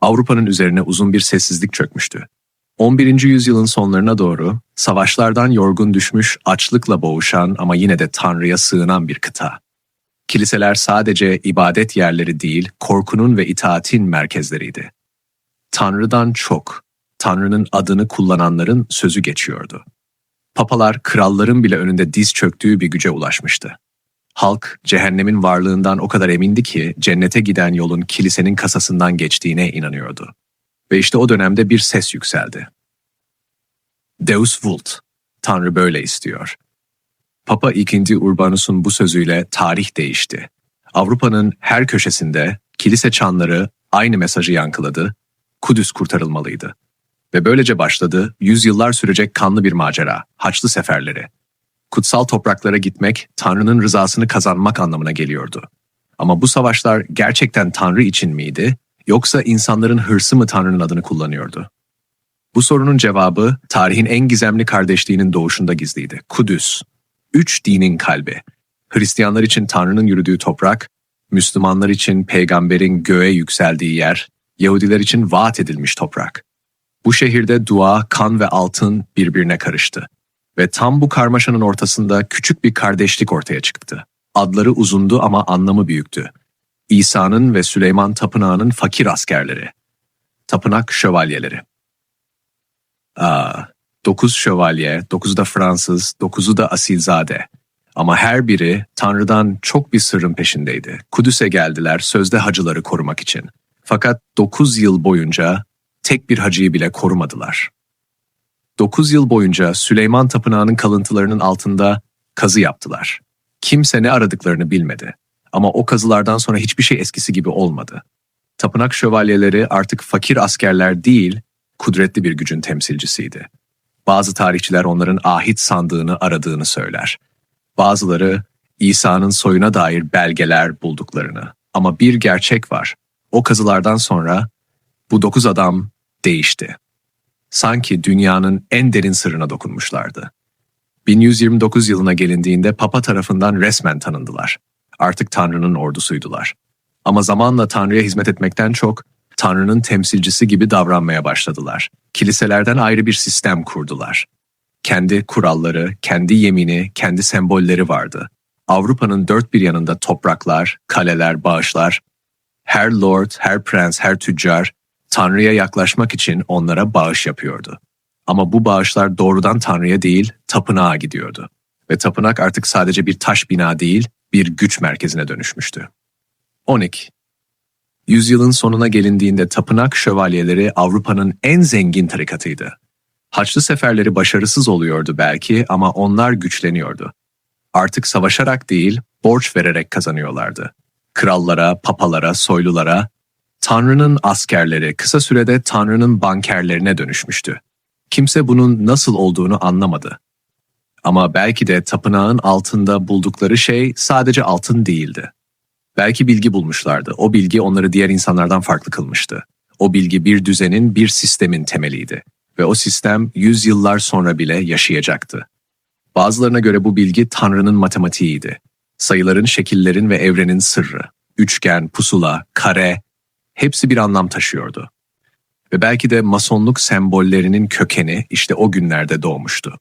Avrupa'nın üzerine uzun bir sessizlik çökmüştü. 11. yüzyılın sonlarına doğru savaşlardan yorgun düşmüş, açlıkla boğuşan ama yine de Tanrı'ya sığınan bir kıta. Kiliseler sadece ibadet yerleri değil, korkunun ve itaatin merkezleriydi. Tanrı'dan çok, Tanrı'nın adını kullananların sözü geçiyordu. Papalar kralların bile önünde diz çöktüğü bir güce ulaşmıştı. Halk cehennemin varlığından o kadar emindi ki cennete giden yolun kilisenin kasasından geçtiğine inanıyordu. Ve işte o dönemde bir ses yükseldi. Deus vult, Tanrı böyle istiyor. Papa II. Urbanus'un bu sözüyle tarih değişti. Avrupa'nın her köşesinde kilise çanları aynı mesajı yankıladı, Kudüs kurtarılmalıydı. Ve böylece başladı yüzyıllar sürecek kanlı bir macera, Haçlı seferleri. Kutsal topraklara gitmek, Tanrı'nın rızasını kazanmak anlamına geliyordu. Ama bu savaşlar gerçekten Tanrı için miydi, yoksa insanların hırsı mı Tanrı'nın adını kullanıyordu? Bu sorunun cevabı tarihin en gizemli kardeşliğinin doğuşunda gizliydi. Kudüs, üç dinin kalbi. Hristiyanlar için Tanrı'nın yürüdüğü toprak, Müslümanlar için peygamberin göğe yükseldiği yer, Yahudiler için vaat edilmiş toprak. Bu şehirde dua, kan ve altın birbirine karıştı. Ve tam bu karmaşanın ortasında küçük bir kardeşlik ortaya çıktı. Adları uzundu ama anlamı büyüktü. İsa'nın ve Süleyman Tapınağı'nın fakir askerleri. Tapınak şövalyeleri. Aa, dokuz şövalye, dokuzu da Fransız, dokuzu da asilzade. Ama her biri Tanrı'dan çok bir sırrın peşindeydi. Kudüs'e geldiler sözde hacıları korumak için. Fakat dokuz yıl boyunca tek bir hacıyı bile korumadılar. Dokuz yıl boyunca Süleyman Tapınağı'nın kalıntılarının altında kazı yaptılar. Kimse ne aradıklarını bilmedi. Ama o kazılardan sonra hiçbir şey eskisi gibi olmadı. Tapınak şövalyeleri artık fakir askerler değil, kudretli bir gücün temsilcisiydi. Bazı tarihçiler onların ahit sandığını aradığını söyler. Bazıları İsa'nın soyuna dair belgeler bulduklarını. Ama bir gerçek var. O kazılardan sonra bu dokuz adam değişti. Sanki dünyanın en derin sırrına dokunmuşlardı. 1129 yılına gelindiğinde Papa tarafından resmen tanındılar. Artık Tanrı'nın ordusuydular. Ama zamanla Tanrı'ya hizmet etmekten çok Tanrı'nın temsilcisi gibi davranmaya başladılar. Kiliselerden ayrı bir sistem kurdular. Kendi kuralları, kendi yemini, kendi sembolleri vardı. Avrupa'nın dört bir yanında topraklar, kaleler, bağışlar. Her lord, her prens, her tüccar Tanrı'ya yaklaşmak için onlara bağış yapıyordu. Ama bu bağışlar doğrudan Tanrı'ya değil, tapınağa gidiyordu. Ve tapınak artık sadece bir taş bina değil, bir güç merkezine dönüşmüştü. 12. Yüzyılın sonuna gelindiğinde tapınak şövalyeleri Avrupa'nın en zengin tarikatıydı. Haçlı seferleri başarısız oluyordu belki ama onlar güçleniyordu. Artık savaşarak değil, borç vererek kazanıyorlardı. Krallara, papalara, soylulara, Tanrı'nın askerleri kısa sürede Tanrı'nın bankerlerine dönüşmüştü. Kimse bunun nasıl olduğunu anlamadı. Ama belki de tapınağın altında buldukları şey sadece altın değildi. Belki bilgi bulmuşlardı. O bilgi onları diğer insanlardan farklı kılmıştı. O bilgi bir düzenin, bir sistemin temeliydi. Ve o sistem yüz yıllar sonra bile yaşayacaktı. Bazılarına göre bu bilgi Tanrı'nın matematiğiydi. Sayıların, şekillerin ve evrenin sırrı. Üçgen, pusula, kare, hepsi bir anlam taşıyordu. Ve belki de masonluk sembollerinin kökeni işte o günlerde doğmuştu.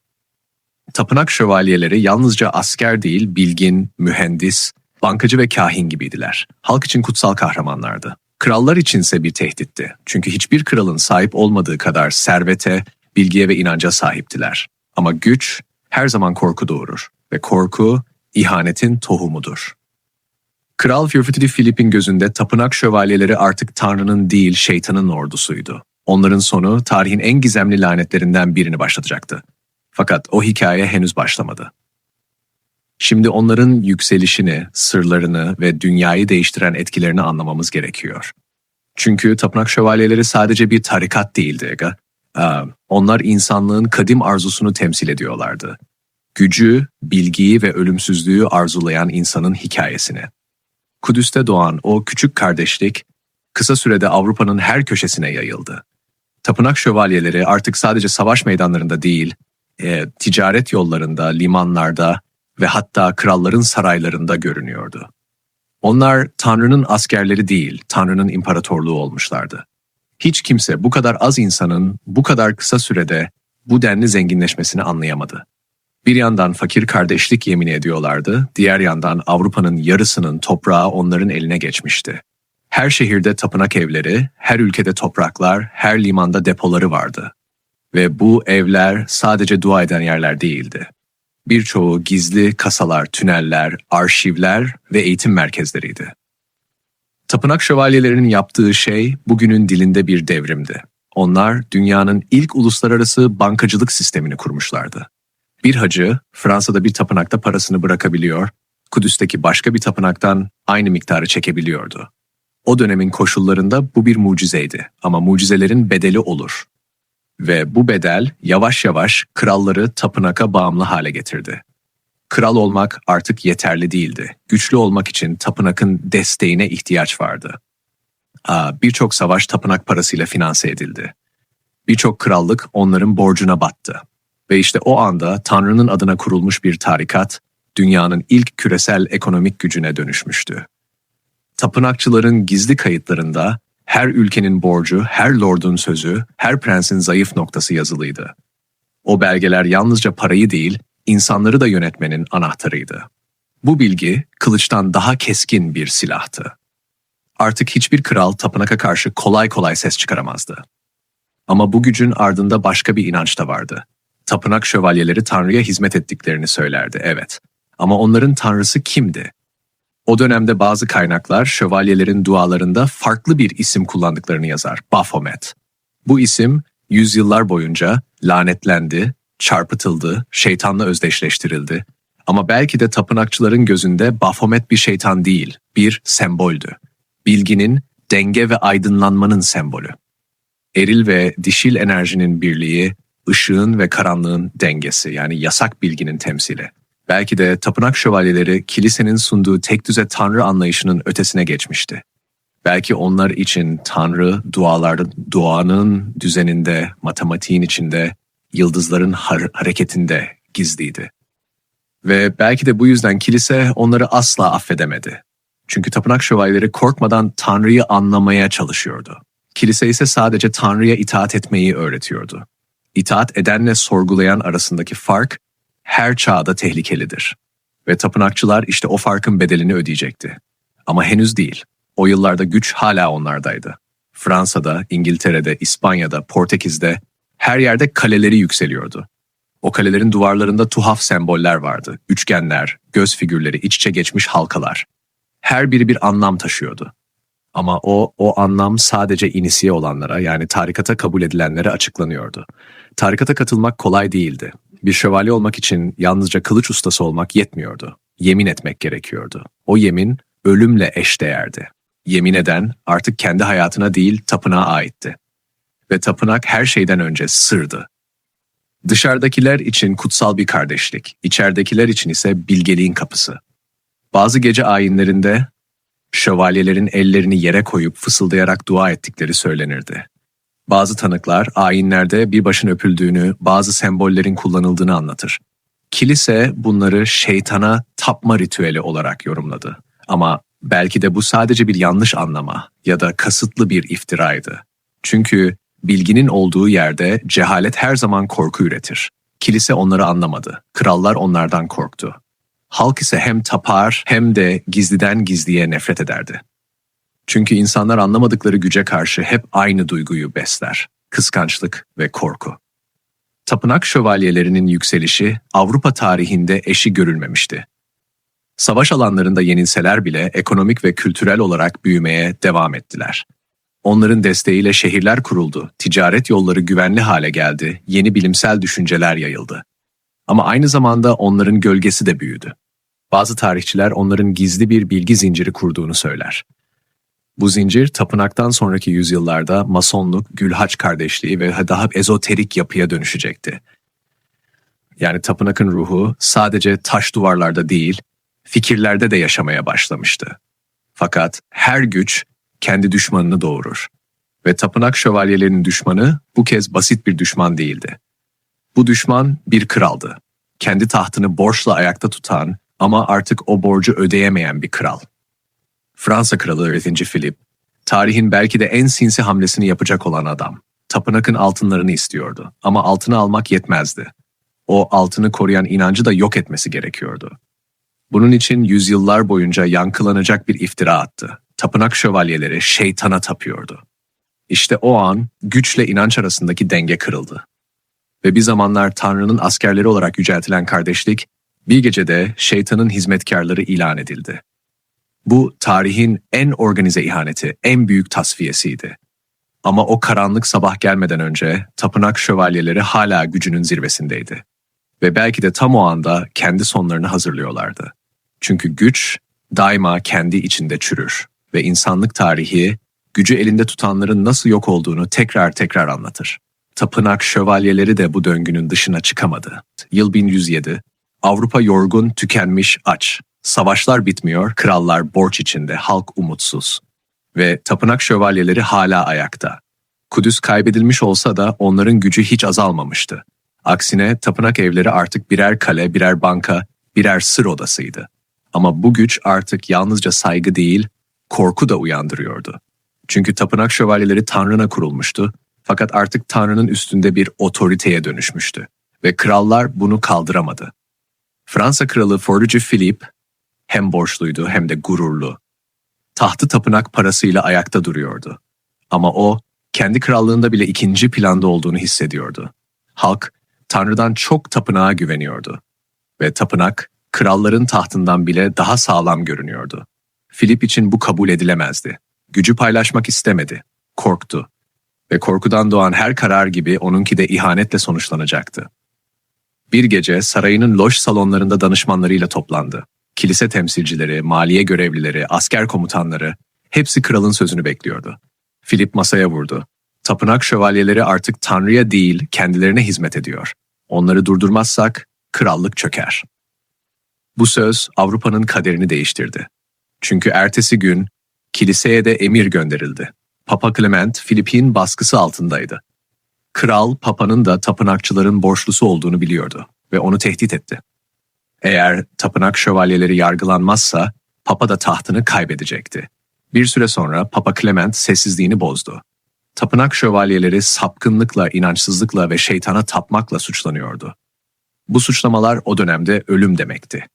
Tapınak şövalyeleri yalnızca asker değil, bilgin, mühendis, bankacı ve kahin gibiydiler. Halk için kutsal kahramanlardı. Krallar içinse bir tehditti. Çünkü hiçbir kralın sahip olmadığı kadar servete, bilgiye ve inanca sahiptiler. Ama güç her zaman korku doğurur ve korku ihanetin tohumudur. Kral Firfitli Filip'in gözünde tapınak şövalyeleri artık Tanrı'nın değil şeytanın ordusuydu. Onların sonu tarihin en gizemli lanetlerinden birini başlatacaktı. Fakat o hikaye henüz başlamadı. Şimdi onların yükselişini, sırlarını ve dünyayı değiştiren etkilerini anlamamız gerekiyor. Çünkü tapınak şövalyeleri sadece bir tarikat değildi Ega. Onlar insanlığın kadim arzusunu temsil ediyorlardı. Gücü, bilgiyi ve ölümsüzlüğü arzulayan insanın hikayesini. Kudüs'te doğan o küçük kardeşlik kısa sürede Avrupa'nın her köşesine yayıldı. Tapınak şövalyeleri artık sadece savaş meydanlarında değil, e, ticaret yollarında, limanlarda ve hatta kralların saraylarında görünüyordu. Onlar Tanrı'nın askerleri değil, Tanrı'nın imparatorluğu olmuşlardı. Hiç kimse bu kadar az insanın bu kadar kısa sürede bu denli zenginleşmesini anlayamadı. Bir yandan fakir kardeşlik yemin ediyorlardı, diğer yandan Avrupa'nın yarısının toprağı onların eline geçmişti. Her şehirde tapınak evleri, her ülkede topraklar, her limanda depoları vardı. Ve bu evler sadece dua eden yerler değildi. Birçoğu gizli kasalar, tüneller, arşivler ve eğitim merkezleriydi. Tapınak şövalyelerinin yaptığı şey bugünün dilinde bir devrimdi. Onlar dünyanın ilk uluslararası bankacılık sistemini kurmuşlardı. Bir hacı Fransa'da bir tapınakta parasını bırakabiliyor, Kudüs'teki başka bir tapınaktan aynı miktarı çekebiliyordu. O dönemin koşullarında bu bir mucizeydi ama mucizelerin bedeli olur. Ve bu bedel yavaş yavaş kralları tapınaka bağımlı hale getirdi. Kral olmak artık yeterli değildi. Güçlü olmak için tapınakın desteğine ihtiyaç vardı. Birçok savaş tapınak parasıyla finanse edildi. Birçok krallık onların borcuna battı. Ve işte o anda Tanrı'nın adına kurulmuş bir tarikat, dünyanın ilk küresel ekonomik gücüne dönüşmüştü. Tapınakçıların gizli kayıtlarında her ülkenin borcu, her lordun sözü, her prensin zayıf noktası yazılıydı. O belgeler yalnızca parayı değil, insanları da yönetmenin anahtarıydı. Bu bilgi kılıçtan daha keskin bir silahtı. Artık hiçbir kral tapınaka karşı kolay kolay ses çıkaramazdı. Ama bu gücün ardında başka bir inanç da vardı. Tapınak şövalyeleri Tanrı'ya hizmet ettiklerini söylerdi, evet. Ama onların Tanrısı kimdi? O dönemde bazı kaynaklar şövalyelerin dualarında farklı bir isim kullandıklarını yazar, Baphomet. Bu isim yüzyıllar boyunca lanetlendi, çarpıtıldı, şeytanla özdeşleştirildi. Ama belki de tapınakçıların gözünde Baphomet bir şeytan değil, bir semboldü. Bilginin, denge ve aydınlanmanın sembolü. Eril ve dişil enerjinin birliği, ışığın ve karanlığın dengesi yani yasak bilginin temsili. Belki de tapınak şövalyeleri kilisenin sunduğu tek düze tanrı anlayışının ötesine geçmişti. Belki onlar için tanrı duaların, duanın düzeninde, matematiğin içinde, yıldızların har- hareketinde gizliydi. Ve belki de bu yüzden kilise onları asla affedemedi. Çünkü tapınak şövalyeleri korkmadan Tanrı'yı anlamaya çalışıyordu. Kilise ise sadece Tanrı'ya itaat etmeyi öğretiyordu. İtaat edenle sorgulayan arasındaki fark her çağda tehlikelidir. Ve tapınakçılar işte o farkın bedelini ödeyecekti. Ama henüz değil. O yıllarda güç hala onlardaydı. Fransa'da, İngiltere'de, İspanya'da, Portekiz'de her yerde kaleleri yükseliyordu. O kalelerin duvarlarında tuhaf semboller vardı. Üçgenler, göz figürleri, iç içe geçmiş halkalar. Her biri bir anlam taşıyordu. Ama o, o anlam sadece inisiye olanlara yani tarikata kabul edilenlere açıklanıyordu. Tarikata katılmak kolay değildi. Bir şövalye olmak için yalnızca kılıç ustası olmak yetmiyordu. Yemin etmek gerekiyordu. O yemin ölümle eşdeğerdi. Yemin eden artık kendi hayatına değil tapınağa aitti. Ve tapınak her şeyden önce sırdı. Dışarıdakiler için kutsal bir kardeşlik, içeridekiler için ise bilgeliğin kapısı. Bazı gece ayinlerinde şövalyelerin ellerini yere koyup fısıldayarak dua ettikleri söylenirdi. Bazı tanıklar ayinlerde bir başın öpüldüğünü, bazı sembollerin kullanıldığını anlatır. Kilise bunları şeytana tapma ritüeli olarak yorumladı. Ama belki de bu sadece bir yanlış anlama ya da kasıtlı bir iftiraydı. Çünkü bilginin olduğu yerde cehalet her zaman korku üretir. Kilise onları anlamadı. Krallar onlardan korktu. Halk ise hem tapar hem de gizliden gizliye nefret ederdi. Çünkü insanlar anlamadıkları güce karşı hep aynı duyguyu besler. Kıskançlık ve korku. Tapınak şövalyelerinin yükselişi Avrupa tarihinde eşi görülmemişti. Savaş alanlarında yenilseler bile ekonomik ve kültürel olarak büyümeye devam ettiler. Onların desteğiyle şehirler kuruldu, ticaret yolları güvenli hale geldi, yeni bilimsel düşünceler yayıldı. Ama aynı zamanda onların gölgesi de büyüdü. Bazı tarihçiler onların gizli bir bilgi zinciri kurduğunu söyler. Bu zincir tapınaktan sonraki yüzyıllarda masonluk, gülhaç kardeşliği ve daha ezoterik yapıya dönüşecekti. Yani tapınakın ruhu sadece taş duvarlarda değil, fikirlerde de yaşamaya başlamıştı. Fakat her güç kendi düşmanını doğurur. Ve tapınak şövalyelerinin düşmanı bu kez basit bir düşman değildi. Bu düşman bir kraldı. Kendi tahtını borçla ayakta tutan ama artık o borcu ödeyemeyen bir kral. Fransa Kralı 2. Philip, Tarihin belki de en sinsi hamlesini yapacak olan adam. Tapınak'ın altınlarını istiyordu ama altını almak yetmezdi. O altını koruyan inancı da yok etmesi gerekiyordu. Bunun için yüzyıllar boyunca yankılanacak bir iftira attı. Tapınak şövalyeleri şeytana tapıyordu. İşte o an güçle inanç arasındaki denge kırıldı. Ve bir zamanlar Tanrı'nın askerleri olarak yüceltilen kardeşlik, bir gecede şeytanın hizmetkarları ilan edildi. Bu tarihin en organize ihaneti, en büyük tasfiyesiydi. Ama o karanlık sabah gelmeden önce tapınak şövalyeleri hala gücünün zirvesindeydi. Ve belki de tam o anda kendi sonlarını hazırlıyorlardı. Çünkü güç daima kendi içinde çürür ve insanlık tarihi gücü elinde tutanların nasıl yok olduğunu tekrar tekrar anlatır. Tapınak şövalyeleri de bu döngünün dışına çıkamadı. Yıl 1107, Avrupa yorgun, tükenmiş, aç. Savaşlar bitmiyor, krallar borç içinde, halk umutsuz. Ve tapınak şövalyeleri hala ayakta. Kudüs kaybedilmiş olsa da onların gücü hiç azalmamıştı. Aksine tapınak evleri artık birer kale, birer banka, birer sır odasıydı. Ama bu güç artık yalnızca saygı değil, korku da uyandırıyordu. Çünkü tapınak şövalyeleri Tanrı'na kurulmuştu fakat artık Tanrı'nın üstünde bir otoriteye dönüşmüştü ve krallar bunu kaldıramadı. Fransa kralı Forducu Philip hem borçluydu hem de gururlu. Tahtı tapınak parasıyla ayakta duruyordu. Ama o kendi krallığında bile ikinci planda olduğunu hissediyordu. Halk Tanrı'dan çok tapınağa güveniyordu. Ve tapınak kralların tahtından bile daha sağlam görünüyordu. Philip için bu kabul edilemezdi. Gücü paylaşmak istemedi. Korktu. Ve korkudan doğan her karar gibi onunki de ihanetle sonuçlanacaktı. Bir gece sarayının loş salonlarında danışmanlarıyla toplandı. Kilise temsilcileri, maliye görevlileri, asker komutanları hepsi kralın sözünü bekliyordu. Philip masaya vurdu. Tapınak şövalyeleri artık Tanrı'ya değil kendilerine hizmet ediyor. Onları durdurmazsak krallık çöker. Bu söz Avrupa'nın kaderini değiştirdi. Çünkü ertesi gün kiliseye de emir gönderildi. Papa Clement, Filip'in baskısı altındaydı. Kral, Papa'nın da tapınakçıların borçlusu olduğunu biliyordu ve onu tehdit etti. Eğer tapınak şövalyeleri yargılanmazsa, Papa da tahtını kaybedecekti. Bir süre sonra Papa Clement sessizliğini bozdu. Tapınak şövalyeleri sapkınlıkla, inançsızlıkla ve şeytana tapmakla suçlanıyordu. Bu suçlamalar o dönemde ölüm demekti.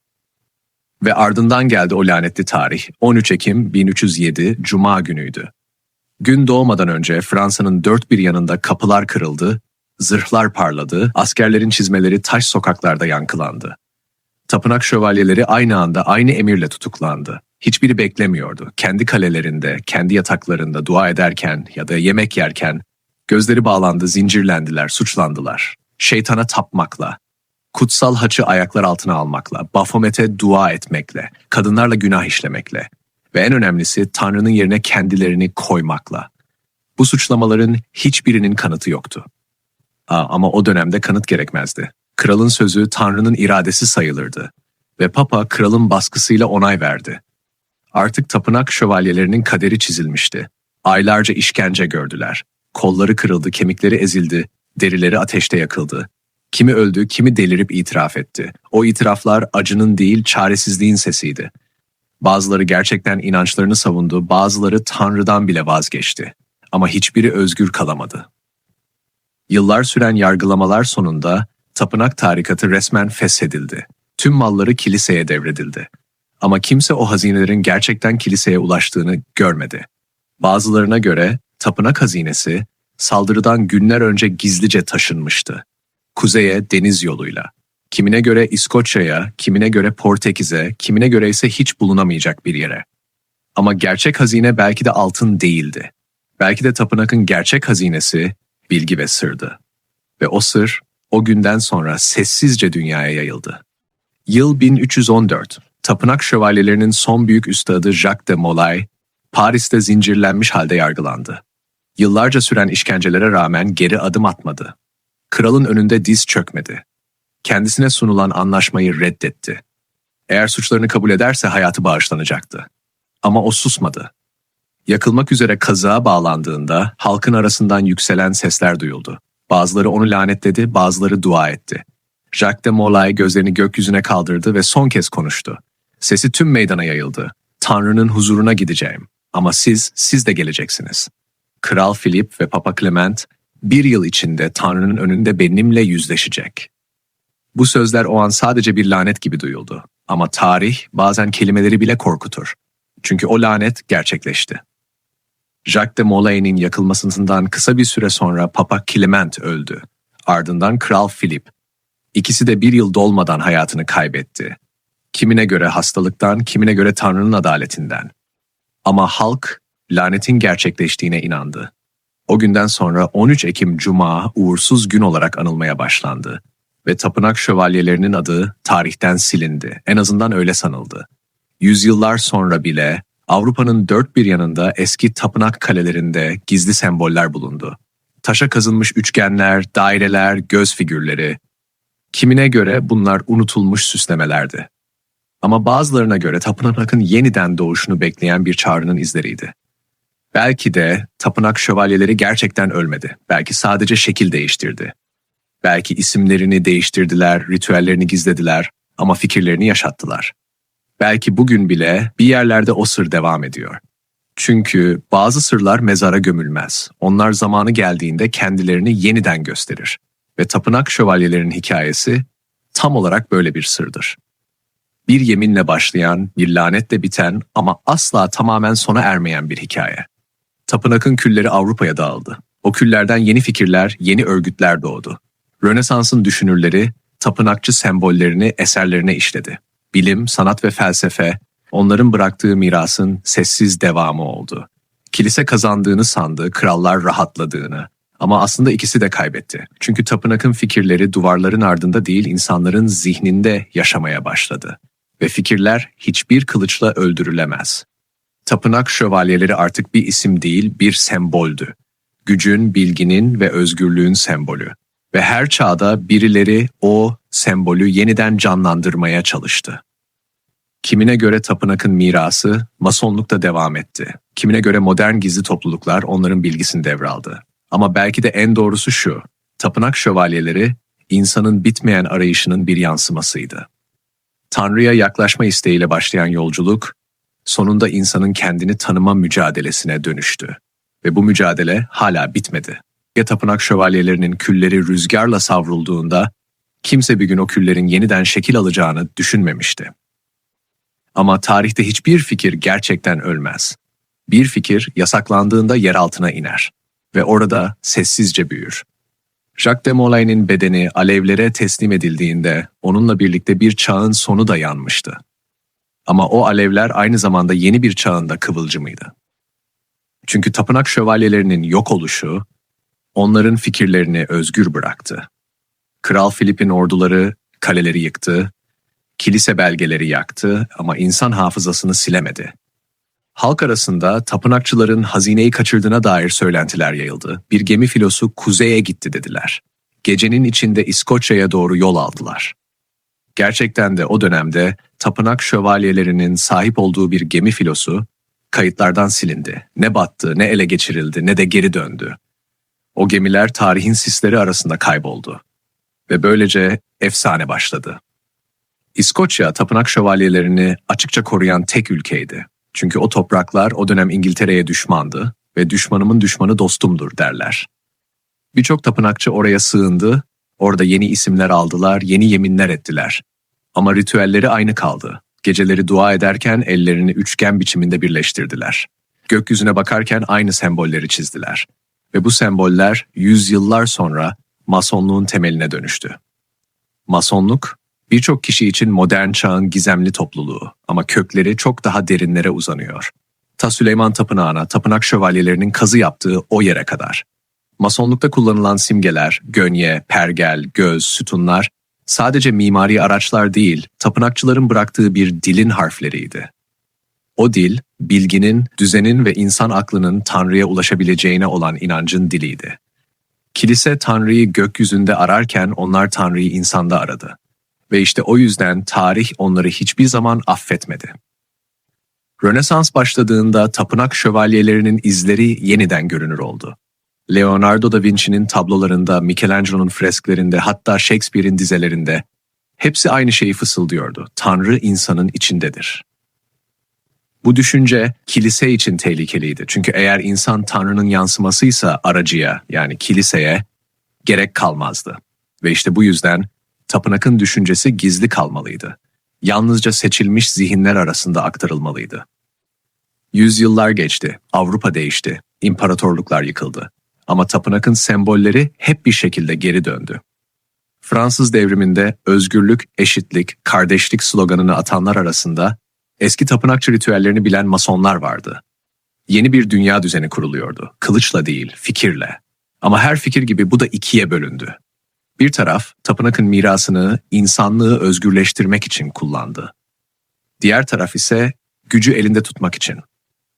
Ve ardından geldi o lanetli tarih. 13 Ekim 1307 Cuma günüydü. Gün doğmadan önce Fransa'nın dört bir yanında kapılar kırıldı, zırhlar parladı, askerlerin çizmeleri taş sokaklarda yankılandı. Tapınak şövalyeleri aynı anda aynı emirle tutuklandı. Hiçbiri beklemiyordu. Kendi kalelerinde, kendi yataklarında dua ederken ya da yemek yerken gözleri bağlandı, zincirlendiler, suçlandılar. Şeytana tapmakla, kutsal haçı ayaklar altına almakla, Baphomet'e dua etmekle, kadınlarla günah işlemekle ve en önemlisi Tanrı'nın yerine kendilerini koymakla. Bu suçlamaların hiçbirinin kanıtı yoktu. Aa, ama o dönemde kanıt gerekmezdi. Kralın sözü Tanrı'nın iradesi sayılırdı ve Papa kralın baskısıyla onay verdi. Artık tapınak şövalyelerinin kaderi çizilmişti. Aylarca işkence gördüler. Kolları kırıldı, kemikleri ezildi, derileri ateşte yakıldı. Kimi öldü, kimi delirip itiraf etti. O itiraflar acının değil, çaresizliğin sesiydi. Bazıları gerçekten inançlarını savundu, bazıları Tanrı'dan bile vazgeçti. Ama hiçbiri özgür kalamadı. Yıllar süren yargılamalar sonunda tapınak tarikatı resmen feshedildi. Tüm malları kiliseye devredildi. Ama kimse o hazinelerin gerçekten kiliseye ulaştığını görmedi. Bazılarına göre tapınak hazinesi saldırıdan günler önce gizlice taşınmıştı. Kuzeye deniz yoluyla. Kimine göre İskoçya'ya, kimine göre Portekiz'e, kimine göre ise hiç bulunamayacak bir yere. Ama gerçek hazine belki de altın değildi. Belki de tapınakın gerçek hazinesi bilgi ve sırdı. Ve o sır o günden sonra sessizce dünyaya yayıldı. Yıl 1314. Tapınak şövalyelerinin son büyük üstadı Jacques de Molay, Paris'te zincirlenmiş halde yargılandı. Yıllarca süren işkencelere rağmen geri adım atmadı. Kralın önünde diz çökmedi. Kendisine sunulan anlaşmayı reddetti. Eğer suçlarını kabul ederse hayatı bağışlanacaktı. Ama o susmadı. Yakılmak üzere kazığa bağlandığında halkın arasından yükselen sesler duyuldu. Bazıları onu lanetledi, bazıları dua etti. Jacques de Molay gözlerini gökyüzüne kaldırdı ve son kez konuştu. Sesi tüm meydana yayıldı. Tanrı'nın huzuruna gideceğim. Ama siz, siz de geleceksiniz. Kral Philip ve Papa Clement bir yıl içinde Tanrı'nın önünde benimle yüzleşecek. Bu sözler o an sadece bir lanet gibi duyuldu. Ama tarih bazen kelimeleri bile korkutur. Çünkü o lanet gerçekleşti. Jacques de Molay'nin yakılmasından kısa bir süre sonra Papa Clement öldü. Ardından Kral Philip. İkisi de bir yıl dolmadan hayatını kaybetti. Kimine göre hastalıktan, kimine göre Tanrı'nın adaletinden. Ama halk lanetin gerçekleştiğine inandı. O günden sonra 13 Ekim Cuma uğursuz gün olarak anılmaya başlandı ve tapınak şövalyelerinin adı tarihten silindi. En azından öyle sanıldı. Yüzyıllar sonra bile Avrupa'nın dört bir yanında eski tapınak kalelerinde gizli semboller bulundu. Taşa kazınmış üçgenler, daireler, göz figürleri. Kimine göre bunlar unutulmuş süslemelerdi. Ama bazılarına göre tapınakın yeniden doğuşunu bekleyen bir çağrının izleriydi. Belki de tapınak şövalyeleri gerçekten ölmedi. Belki sadece şekil değiştirdi. Belki isimlerini değiştirdiler, ritüellerini gizlediler ama fikirlerini yaşattılar. Belki bugün bile bir yerlerde o sır devam ediyor. Çünkü bazı sırlar mezara gömülmez. Onlar zamanı geldiğinde kendilerini yeniden gösterir. Ve tapınak şövalyelerinin hikayesi tam olarak böyle bir sırdır. Bir yeminle başlayan, bir lanetle biten ama asla tamamen sona ermeyen bir hikaye. Tapınakın külleri Avrupa'ya dağıldı. O küllerden yeni fikirler, yeni örgütler doğdu. Rönesans'ın düşünürleri tapınakçı sembollerini eserlerine işledi. Bilim, sanat ve felsefe onların bıraktığı mirasın sessiz devamı oldu. Kilise kazandığını sandı, krallar rahatladığını. Ama aslında ikisi de kaybetti. Çünkü tapınakın fikirleri duvarların ardında değil insanların zihninde yaşamaya başladı. Ve fikirler hiçbir kılıçla öldürülemez. Tapınak şövalyeleri artık bir isim değil, bir semboldü. Gücün, bilginin ve özgürlüğün sembolü. Ve her çağda birileri o sembolü yeniden canlandırmaya çalıştı. Kimine göre tapınakın mirası masonlukta devam etti. Kimine göre modern gizli topluluklar onların bilgisini devraldı. Ama belki de en doğrusu şu, tapınak şövalyeleri insanın bitmeyen arayışının bir yansımasıydı. Tanrı'ya yaklaşma isteğiyle başlayan yolculuk, sonunda insanın kendini tanıma mücadelesine dönüştü. Ve bu mücadele hala bitmedi. Ya tapınak şövalyelerinin külleri rüzgarla savrulduğunda, kimse bir gün o küllerin yeniden şekil alacağını düşünmemişti. Ama tarihte hiçbir fikir gerçekten ölmez. Bir fikir yasaklandığında yer altına iner ve orada sessizce büyür. Jacques de Molay'nin bedeni alevlere teslim edildiğinde onunla birlikte bir çağın sonu da yanmıştı. Ama o alevler aynı zamanda yeni bir çağın da kıvılcımıydı. Çünkü tapınak şövalyelerinin yok oluşu onların fikirlerini özgür bıraktı. Kral Filip'in orduları kaleleri yıktı, kilise belgeleri yaktı ama insan hafızasını silemedi. Halk arasında tapınakçıların hazineyi kaçırdığına dair söylentiler yayıldı. Bir gemi filosu kuzeye gitti dediler. Gecenin içinde İskoçya'ya doğru yol aldılar. Gerçekten de o dönemde tapınak şövalyelerinin sahip olduğu bir gemi filosu kayıtlardan silindi. Ne battı, ne ele geçirildi, ne de geri döndü. O gemiler tarihin sisleri arasında kayboldu. Ve böylece efsane başladı. İskoçya tapınak şövalyelerini açıkça koruyan tek ülkeydi. Çünkü o topraklar o dönem İngiltere'ye düşmandı ve düşmanımın düşmanı dostumdur derler. Birçok tapınakçı oraya sığındı, orada yeni isimler aldılar, yeni yeminler ettiler. Ama ritüelleri aynı kaldı. Geceleri dua ederken ellerini üçgen biçiminde birleştirdiler. Gökyüzüne bakarken aynı sembolleri çizdiler. Ve bu semboller yüzyıllar sonra masonluğun temeline dönüştü. Masonluk, birçok kişi için modern çağın gizemli topluluğu ama kökleri çok daha derinlere uzanıyor. Ta Süleyman Tapınağı'na tapınak şövalyelerinin kazı yaptığı o yere kadar. Masonlukta kullanılan simgeler, gönye, pergel, göz, sütunlar sadece mimari araçlar değil, tapınakçıların bıraktığı bir dilin harfleriydi. O dil, bilginin, düzenin ve insan aklının Tanrı'ya ulaşabileceğine olan inancın diliydi. Kilise Tanrı'yı gökyüzünde ararken onlar Tanrı'yı insanda aradı. Ve işte o yüzden tarih onları hiçbir zaman affetmedi. Rönesans başladığında tapınak şövalyelerinin izleri yeniden görünür oldu. Leonardo da Vinci'nin tablolarında, Michelangelo'nun fresklerinde, hatta Shakespeare'in dizelerinde hepsi aynı şeyi fısıldıyordu. Tanrı insanın içindedir. Bu düşünce kilise için tehlikeliydi. Çünkü eğer insan Tanrı'nın yansımasıysa aracıya yani kiliseye gerek kalmazdı. Ve işte bu yüzden tapınakın düşüncesi gizli kalmalıydı. Yalnızca seçilmiş zihinler arasında aktarılmalıydı. Yüzyıllar geçti, Avrupa değişti, imparatorluklar yıkıldı. Ama tapınakın sembolleri hep bir şekilde geri döndü. Fransız devriminde özgürlük, eşitlik, kardeşlik sloganını atanlar arasında eski tapınakçı ritüellerini bilen masonlar vardı. Yeni bir dünya düzeni kuruluyordu. Kılıçla değil, fikirle. Ama her fikir gibi bu da ikiye bölündü. Bir taraf tapınakın mirasını insanlığı özgürleştirmek için kullandı. Diğer taraf ise gücü elinde tutmak için.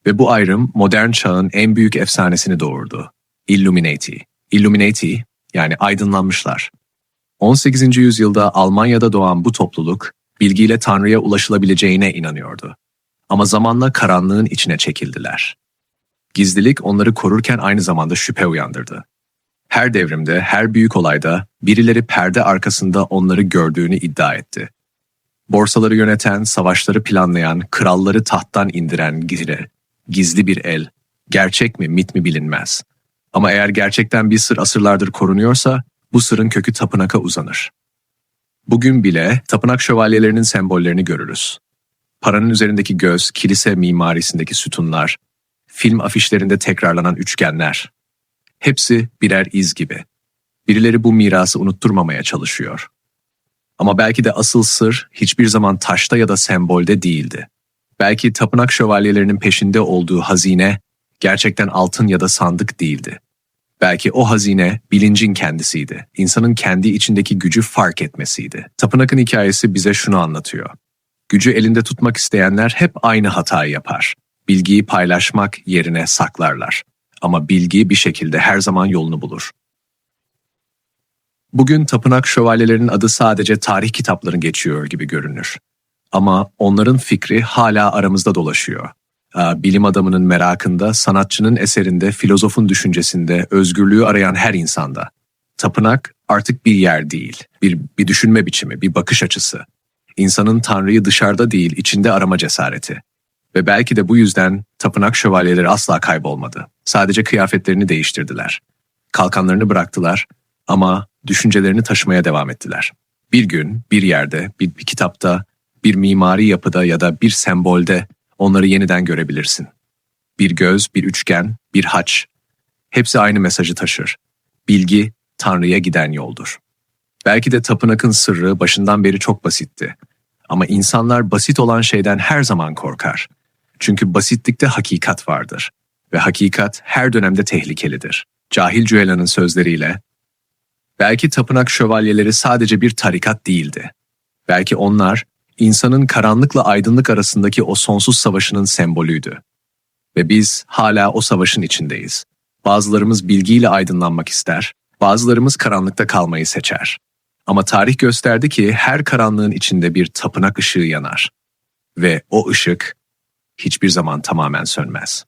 Ve bu ayrım modern çağın en büyük efsanesini doğurdu. Illuminati. Illuminati yani aydınlanmışlar. 18. yüzyılda Almanya'da doğan bu topluluk bilgiyle Tanrı'ya ulaşılabileceğine inanıyordu. Ama zamanla karanlığın içine çekildiler. Gizlilik onları korurken aynı zamanda şüphe uyandırdı. Her devrimde, her büyük olayda birileri perde arkasında onları gördüğünü iddia etti. Borsaları yöneten, savaşları planlayan, kralları tahttan indiren gizli, gizli bir el, gerçek mi, mit mi bilinmez. Ama eğer gerçekten bir sır asırlardır korunuyorsa, bu sırın kökü tapınaka uzanır. Bugün bile tapınak şövalyelerinin sembollerini görürüz. Paranın üzerindeki göz, kilise mimarisindeki sütunlar, film afişlerinde tekrarlanan üçgenler. Hepsi birer iz gibi. Birileri bu mirası unutturmamaya çalışıyor. Ama belki de asıl sır hiçbir zaman taşta ya da sembolde değildi. Belki tapınak şövalyelerinin peşinde olduğu hazine gerçekten altın ya da sandık değildi. Belki o hazine bilincin kendisiydi. İnsanın kendi içindeki gücü fark etmesiydi. Tapınak'ın hikayesi bize şunu anlatıyor. Gücü elinde tutmak isteyenler hep aynı hatayı yapar. Bilgiyi paylaşmak yerine saklarlar. Ama bilgi bir şekilde her zaman yolunu bulur. Bugün tapınak şövalyelerinin adı sadece tarih kitaplarını geçiyor gibi görünür. Ama onların fikri hala aramızda dolaşıyor. Bilim adamının merakında, sanatçının eserinde, filozofun düşüncesinde, özgürlüğü arayan her insanda. Tapınak artık bir yer değil, bir, bir düşünme biçimi, bir bakış açısı. İnsanın Tanrı'yı dışarıda değil, içinde arama cesareti. Ve belki de bu yüzden tapınak şövalyeleri asla kaybolmadı. Sadece kıyafetlerini değiştirdiler. Kalkanlarını bıraktılar ama düşüncelerini taşımaya devam ettiler. Bir gün, bir yerde, bir, bir kitapta, bir mimari yapıda ya da bir sembolde onları yeniden görebilirsin. Bir göz, bir üçgen, bir haç. Hepsi aynı mesajı taşır. Bilgi, Tanrı'ya giden yoldur. Belki de tapınakın sırrı başından beri çok basitti. Ama insanlar basit olan şeyden her zaman korkar. Çünkü basitlikte hakikat vardır. Ve hakikat her dönemde tehlikelidir. Cahil Cüela'nın sözleriyle, belki tapınak şövalyeleri sadece bir tarikat değildi. Belki onlar insanın karanlıkla aydınlık arasındaki o sonsuz savaşının sembolüydü. Ve biz hala o savaşın içindeyiz. Bazılarımız bilgiyle aydınlanmak ister, bazılarımız karanlıkta kalmayı seçer. Ama tarih gösterdi ki her karanlığın içinde bir tapınak ışığı yanar. Ve o ışık hiçbir zaman tamamen sönmez.